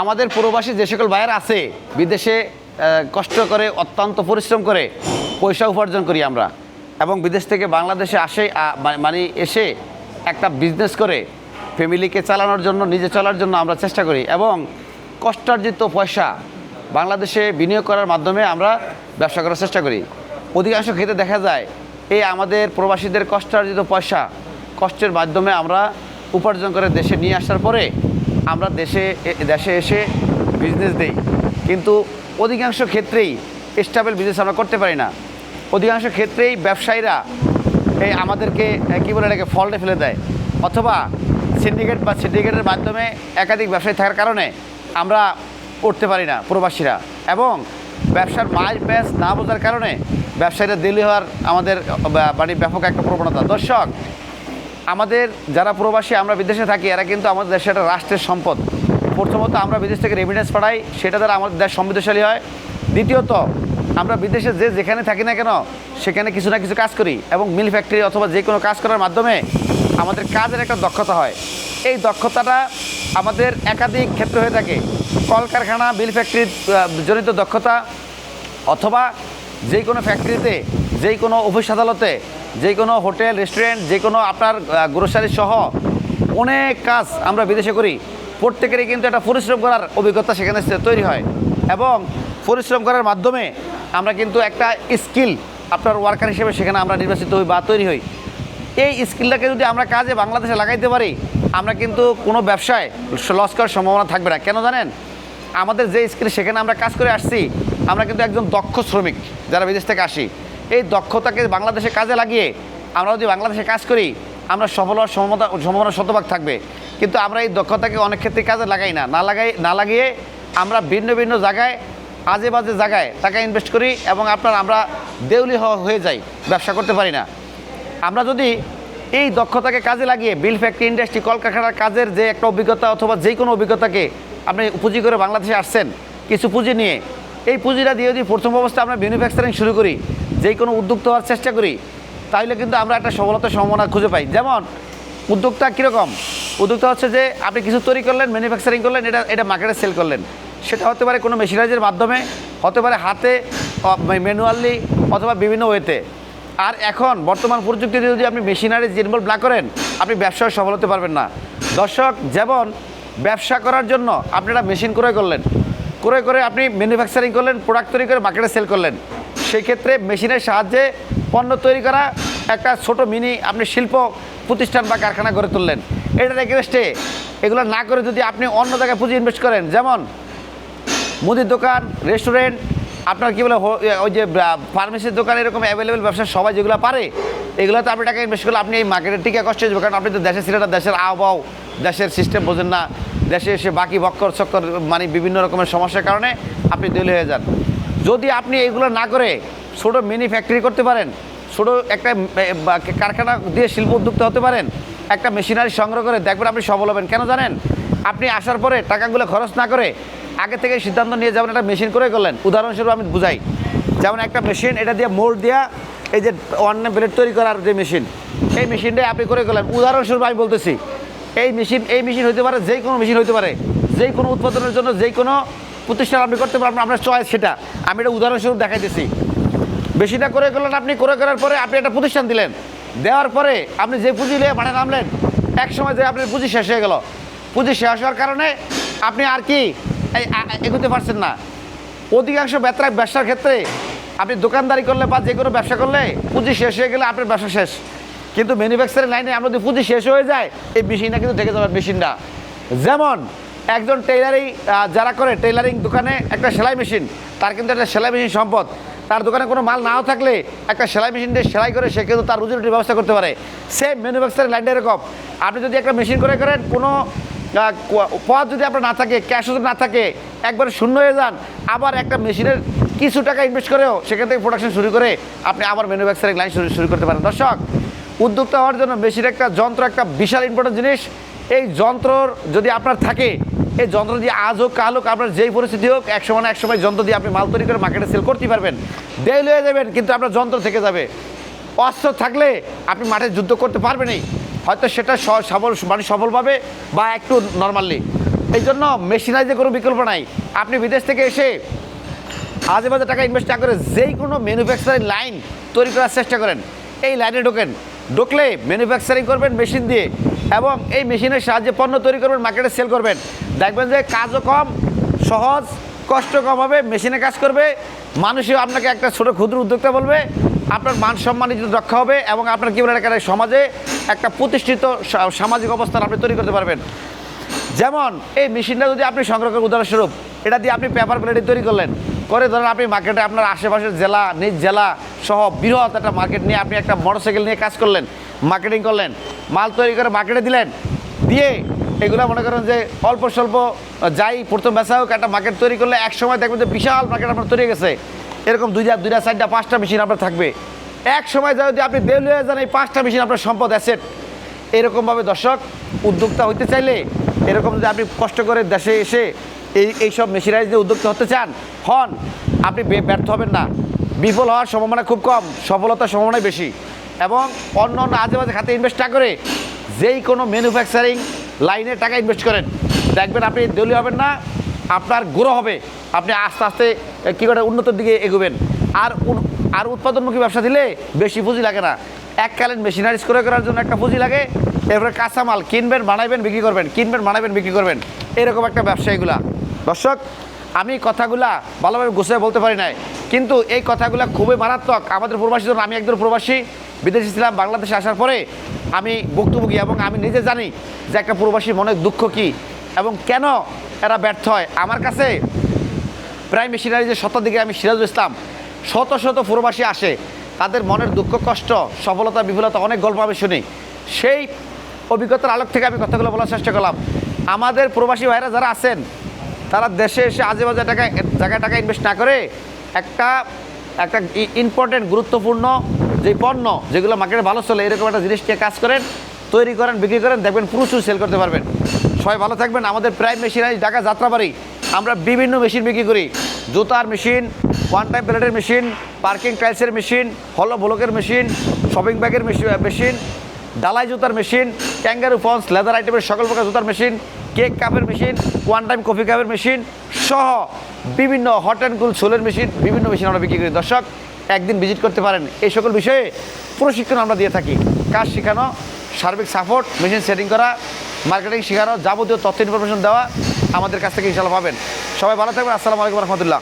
আমাদের প্রবাসী যে সকল ভাইয়ের আছে, বিদেশে কষ্ট করে, অত্যন্ত পরিশ্রম করে পয়সা উপার্জন করি আমরা এবং বিদেশ থেকে বাংলাদেশে আসে মানে এসে একটা বিজনেস করে ফ্যামিলিকে চালানোর জন্য, নিজে চলার জন্য আমরা চেষ্টা করি এবং কষ্টার্জিত পয়সা বাংলাদেশে বিনিয়োগ করার মাধ্যমে আমরা ব্যবসা করার চেষ্টা করি। অধিকাংশ ক্ষেত্রে দেখা যায়, এই আমাদের প্রবাসীদের কষ্টার্জিত পয়সা কষ্টের মাধ্যমে আমরা উপার্জন করে দেশে নিয়ে আসার পরে আমরা দেশে দেশে এসে বিজনেস দেই। কিন্তু অধিকাংশ ক্ষেত্রেই স্টেবল বিজনেস আমরা করতে পারি না। অধিকাংশ ক্ষেত্রেই ব্যবসায়ীরা এই আমাদেরকে কী বলে এটাকে ফল্টে ফেলে দেয়। অথবা সিন্ডিকেট বা সিন্ডিকেটের মাধ্যমে একাধিক ব্যবসায়ী থাকার কারণে আমরা উঠতে পারি না প্রবাসীরা। এবং ব্যবসার মাইল প্যাচ না বোঝার কারণে ব্যবসায়ীরা দিল্লি হওয়ার আমাদের মানে ব্যাপক একটা প্রবণতা। দর্শক আমাদের যারা প্রবাসী, আমরা বিদেশে থাকি, এরা কিন্তু আমাদের দেশে একটা রাষ্ট্রের সম্পদ। প্রথমত আমরা বিদেশ থেকে রেমিডেন্স পাঠাই, সেটা দ্বারা আমাদের দেশ সমৃদ্ধশালী হয়। দ্বিতীয়ত, আমরা বিদেশে যে যেখানে থাকি না কেন, সেখানে কিছু না কিছু কাজ করি এবং মিল ফ্যাক্টরি অথবা যে কোনো কাজ করার মাধ্যমে আমাদের কাজের একটা দক্ষতা হয়। এই দক্ষতাটা আমাদের একাধিক ক্ষেত্রে হয়ে থাকে। কলকারখানা, মিল ফ্যাক্টরির জনিত দক্ষতা অথবা যে কোনো ফ্যাক্টরিতে যেই কোনো অফিস আদালতে যে কোনো হোটেল, রেস্টুরেন্ট, যে কোনো আপনার গ্রোসারি সহ অনেক কাজ আমরা বিদেশে করি। প্রত্যেকেরই কিন্তু একটা পরিশ্রম করার অভিজ্ঞতা সেখানে তৈরি হয়। এবং পরিশ্রম করার মাধ্যমে আমরা কিন্তু একটা স্কিল আপনার ওয়ার্কার হিসেবে সেখানে আমরা নির্বাচিত হই বা তৈরি হই। এই স্কিলটাকে যদি আমরা কাজে বাংলাদেশে লাগাইতে পারি, আমরা কিন্তু কোনো ব্যবসায় লস করার সম্ভাবনা থাকবে না। কেন জানেন? আমাদের যে স্কিল সেখানে আমরা কাজ করে আসছি, আমরা কিন্তু একজন দক্ষ শ্রমিক, যারা বিদেশ থেকে আসি। এই দক্ষতাকে বাংলাদেশে কাজে লাগিয়ে আমরা যদি বাংলাদেশে কাজ করি, আমরা সফল হওয়ার সম্ভাবনা সম্ভাবনা শতভাগ থাকবে। কিন্তু আমরা এই দক্ষতাকে অনেক ক্ষেত্রে কাজে লাগাই না। না লাগাই না লাগিয়ে আমরা ভিন্ন ভিন্ন জায়গায়, আজে বাজে জায়গায় টাকা ইনভেস্ট করি এবং আপনার আমরা দেউলি হওয়া হয়ে যাই, ব্যবসা করতে পারি না। আমরা যদি এই দক্ষতাকে কাজে লাগিয়ে বিল ফ্যাক্টরি ইন্ডাস্ট্রি, কলকারখানার কাজের যে একটা অভিজ্ঞতা অথবা যে কোনো অভিজ্ঞতাকে আপনি পুঁজি করে বাংলাদেশে আসছেন, কিছু পুঁজি নিয়ে এই পুঁজিটা দিয়ে যদি প্রথম অবস্থায় আমরা ম্যানুফ্যাকচারিং শুরু করি যে কোনো উদ্যোক্তা হওয়ার চেষ্টা করি তাহলে কিন্তু আমরা একটা সফলতার সম্ভাবনা খুঁজে পাই। যেমন, উদ্যোক্তা কীরকম? উদ্যোক্তা হচ্ছে যে, আপনি কিছু তৈরি করলেন ম্যানুফ্যাকচারিং করলেন, এটা এটা মার্কেটে সেল করলেন। সেটা হতে পারে কোনো মেশিনারিজের মাধ্যমে, হতে পারে হাতে ম্যানুয়ালি অথবা বিভিন্ন ওয়েতে। আর এখন, বর্তমান প্রযুক্তিতে যদি আপনি মেশিনারি ইনভলভ না করেন, আপনি ব্যবসায় সফল হতে পারবেন না। দর্শক, যেমন, ব্যবসা করার জন্য আপনি একটা মেশিন ক্রয় করলেন ক্রয় করে আপনি ম্যানুফ্যাকচারিং করলেন প্রোডাক্ট তৈরি করে মার্কেটে সেল করলেন। সেই ক্ষেত্রে মেশিনের সাহায্যে পণ্য তৈরি করা একটা ছোট মিনি আপনি শিল্প প্রতিষ্ঠান বা কারখানা গড়ে তুললেন। এটার এগেনস্টে এগুলো না করে যদি আপনি অন্য জায়গায় পুঁজি ইনভেস্ট করেন, যেমন মুদির দোকান রেস্টুরেন্ট আপনার কী বলে ওই যে ফার্মেসির দোকান এরকম অ্যাভেলেবেল ব্যবসা সবাই যেগুলো পারে, এগুলোতে আপনি টাকা ইনভেস্ট করলে আপনি এই মার্কেটে টিকে কষ্ট হয়ে যাবে। কারণ আপনি তো দেশের ছেলেটা দেশের আবহাওয়া, দেশের সিস্টেম বোঝেন না। দেশে এসে বাকি বক্কর চক্কর মানে বিভিন্ন রকমের সমস্যার কারণে আপনি দেলি হয়ে যান। যদি আপনি এইগুলো না করে ছোটো মিনি ফ্যাক্টরি করতে পারেন, ছোটো একটা কারখানা দিয়ে শিল্প উদ্যোক্তা হতে পারেন, একটা মেশিনারি সংগ্রহ করে দেখবেন আপনি সফল হবেন। কেন জানেন? আপনি আসার পরে টাকাগুলো খরচ না করে আগে থেকে সিদ্ধান্ত নিয়ে যেমন একটা মেশিন করে করলেন, উদাহরণস্বরূপ আমি বুঝাই। যেমন একটা মেশিন এটা দিয়ে মোড় দেওয়া এই যে অন্য প্লেট তৈরি করার যে মেশিন এই মেশিনটাই আপনি করে করলেন। উদাহরণস্বরূপ আমি বলতেছি এই মেশিন এই মেশিন হতে পারে, যে কোনো মেশিন হতে পারে। যে কোনো উৎপাদনের জন্য যে কোনো প্রতিষ্ঠান আপনি করতে পারবেন আপনার চয়েস সেটা। আমি এটা উদাহরণস্বরূপ দেখাইতেছি। বেশিটা করে করলেন আপনি, করে করার পরে আপনি একটা প্রতিষ্ঠান দিলেন। দেওয়ার পরে আপনি যে পুঁজি নিয়ে মানে নামলেন, এক সময় যে আপনার পুঁজি শেষ হয়ে গেল। পুঁজি শেষ হওয়ার কারণে আপনি আর কি এগোতে পারছেন না। অধিকাংশ ব্যবসা ব্যবসার ক্ষেত্রে আপনি দোকানদারি করলে বা যে কোনো ব্যবসা করলে পুঁজি শেষ হয়ে গেলে আপনার ব্যবসা শেষ। কিন্তু ম্যানুফ্যাকচারিং লাইনে আমরা যদি পুঁজি শেষ হয়ে যায়, এই মেশিনটা কিন্তু থেকে যাবে মেশিনটা। যেমন একজন টেইলারিং যারা করে টেইলারিং দোকানে একটা সেলাই মেশিন, তার কিন্তু একটা সেলাই মেশিন সম্পদ। তার দোকানে কোনো মাল নাও থাকলে একটা সেলাই মেশিন দিয়ে সেলাই করে সে কিন্তু তার রুজি রুটির ব্যবস্থা করতে পারে। সেম ম্যানুফ্যাকচারিং লাইনটা এরকম। আপনি যদি একটা মেশিন করে করেন, কোনো পথ যদি আপনার না থাকে, ক্যাশ যদি না থাকে, একবারে শূন্য হয়ে যান, আবার একটা মেশিনের কিছু টাকা ইনভেস্ট করেও সেখান থেকে প্রোডাকশন শুরু করে আপনি আবার ম্যানুফ্যাকচারিং লাইন শুরু শুরু করতে পারেন। দর্শক উদ্যোক্তা হওয়ার জন্য মেশিন একটা যন্ত্র, একটা বিশাল ইম্পর্টেন্ট জিনিস। এই যন্ত্রর যদি আপনার থাকে, এই যন্ত্র দিয়ে আজ হোক, কাল হোক, আপনার যেই পরিস্থিতি হোক, এক সময় এক সময় যন্ত্র দিয়ে আপনি মাল তৈরি করে মার্কেটে সেল করতে পারবেন। দেল হয়ে যাবেন, কিন্তু আপনার যন্ত্র থেকে যাবে। অস্ত্র থাকলে আপনি মাঠে যুদ্ধ করতে পারবেনই। হয়তো সেটা সফল মানে সফলভাবে বা একটু নর্মালি এই জন্য মেশিনাইজে কোনো বিকল্প নাই। আপনি বিদেশ থেকে এসে আজে বাজে টাকা ইনভেস্ট না করে যেই কোনো ম্যানুফ্যাকচারিং লাইন তৈরি করার চেষ্টা করেন। এই লাইনে ঢোকেন। ঢুকলে ম্যানুফ্যাকচারিং করবেন মেশিন দিয়ে এবং এই মেশিনের সাহায্যে পণ্য তৈরি করবেন মার্কেটে সেল করবেন। দেখবেন যে কাজও কম, সহজ কষ্ট কম হবে মেশিনে কাজ করবে, মানুষও আপনাকে একটা ছোটো ক্ষুদ্র উদ্যোক্তা বলবে, আপনার মান সম্মান ইজ্জত রক্ষা হবে এবং আপনার কি বলে এলাকার সমাজে একটা প্রতিষ্ঠিত সামাজিক অবস্থান আপনি তৈরি করতে পারবেন। যেমন এই মেশিনটা যদি আপনি সংগ্রহ করেন, উদাহরণস্বরূপ, এটা দিয়ে আপনি পেপার প্লেটে তৈরি করলেন, করে ধরেন আপনি মার্কেটে আপনার আশেপাশের জেলা, নিজ জেলা সহ বৃহৎ একটা মার্কেট নিয়ে আপনি একটা মোটরসাইকেল নিয়ে কাজ করলেন মার্কেটিং করলেন, মাল তৈরি করে মার্কেটে দিলেন, দিয়ে এগুলো মনে করেন যে অল্প স্বল্প, যাই প্রথম বেচা হোক, একটা মার্কেট তৈরি করলে এক সময় দেখবেন যে বিশাল মার্কেট আপনার তৈরি গেছে। এরকম দুইটা দুইটা চারটা, পাঁচটা মেশিন আপনার থাকবে। এক সময় যদি আপনি দেউলি হয়ে যান, এই পাঁচটা মেশিন আপনার সম্পদ অ্যাসেট এরকমভাবে দর্শক, উদ্যোক্তা হইতে চাইলে, এরকম যদি আপনি কষ্ট করে দেশে এসে এই, এইসব মেশিনারি যে উদ্যোক্তা হতে চান, হন। আপনি ব্যর্থ হবেন না। বিফল হওয়ার সম্ভাবনা খুব কম, সফলতার সম্ভাবনাই বেশি। এবং অন্য অন্য আজেবাজে খাতে ইনভেস্ট না করে যেই কোনো ম্যানুফ্যাকচারিং লাইনে টাকা ইনভেস্ট করেন। দেখবেন আপনি দেউলি হবেন না, আপনার গ্রো হবে, আপনি আস্তে আস্তে কী করে উন্নতির দিকে এগোবেন। আর আর উৎপাদনমুখী ব্যবসা দিলে বেশি পুঁজি লাগে না। এককালীন মেশিনারি করে করার জন্য একটা পুঁজি লাগে, এরপরে কাঁচামাল কিনবেন, বানাইবেন, বিক্রি করবেন, কিনবেন, বানাইবেন, বিক্রি করবেন। এরকম একটা ব্যবসা এগুলা। দর্শক আমি কথাগুলা ভালোভাবে গুছিয়ে বলতে পারি নাই। কিন্তু এই কথাগুলা খুবই মারাত্মক। আমাদের প্রবাসী জন্য আমি একজন প্রবাসী, বিদেশি ছিলাম, বাংলাদেশে আসার পরে আমি ভুক্তভোগী এবং আমি নিজে জানি যে একটা প্রবাসী মনের দুঃখ কী এবং কেন এরা ব্যর্থ হয়। আমার কাছে প্রায় মেশিনারি যে শতাধিকে আমি সিরাজুল ইসলাম, শত শত প্রবাসী আসে। তাদের মনের দুঃখ, কষ্ট, সফলতা, বিফলতা অনেক গল্প আমি শুনি। সেই অভিজ্ঞতার আলোক থেকে আমি কথাগুলো বলার চেষ্টা করলাম। আমাদের প্রবাসী ভাইরা যারা আছেন তারা দেশে এসে আজে বাজে টাকা, জায়গায় টাকা ইনভেস্ট না করে একটা একটা ইম্পর্টেন্ট গুরুত্বপূর্ণ যে পণ্য যেগুলো মার্কেটে ভালো চলে, এরকম একটা জিনিস নিয়ে কাজ করেন, তৈরি করেন, বিক্রি করেন, দেখবেন প্রচুর সেল করতে পারবেন। সবাই ভালো থাকবেন। আমাদের প্রায় মেশিনারি ঢাকা যাত্রাবাড়ি। আমরা বিভিন্ন মেশিন বিক্রি করি। জুতার মেশিন ওয়ান টাইম প্লেটের মেশিন পার্কিং টাইলসের মেশিন হলো ব্লকের মেশিন শপিং ব্যাগের মেশিন ডালাই জুতার মেশিন ক্যাঙ্গারু ফন্স লেদার আইটেমের সকল প্রকার জুতার মেশিন কেক কাপের মেশিন ওয়ান টাইম কফি কাপের মেশিন সহ বিভিন্ন হট অ্যান্ড কুল সোলের মেশিন, বিভিন্ন মেশিন আমরা বিক্রি করি। দর্শক, একদিন ভিজিট করতে পারেন। এই সকল বিষয়ে প্রশিক্ষণ আমরা দিয়ে থাকি। কাজ শেখানো, সার্বিক সাপোর্ট মেশিন সেটিং করা মার্কেটিং শেখানো, যাবতীয় তথ্য ইনফরমেশন দেওয়া আমাদের কাছ থেকে ইনশাল্লাহ পাবেন। সবাই ভালো থাকবেন। আসসালামু আলাইকুম রহমতুল্লাহ।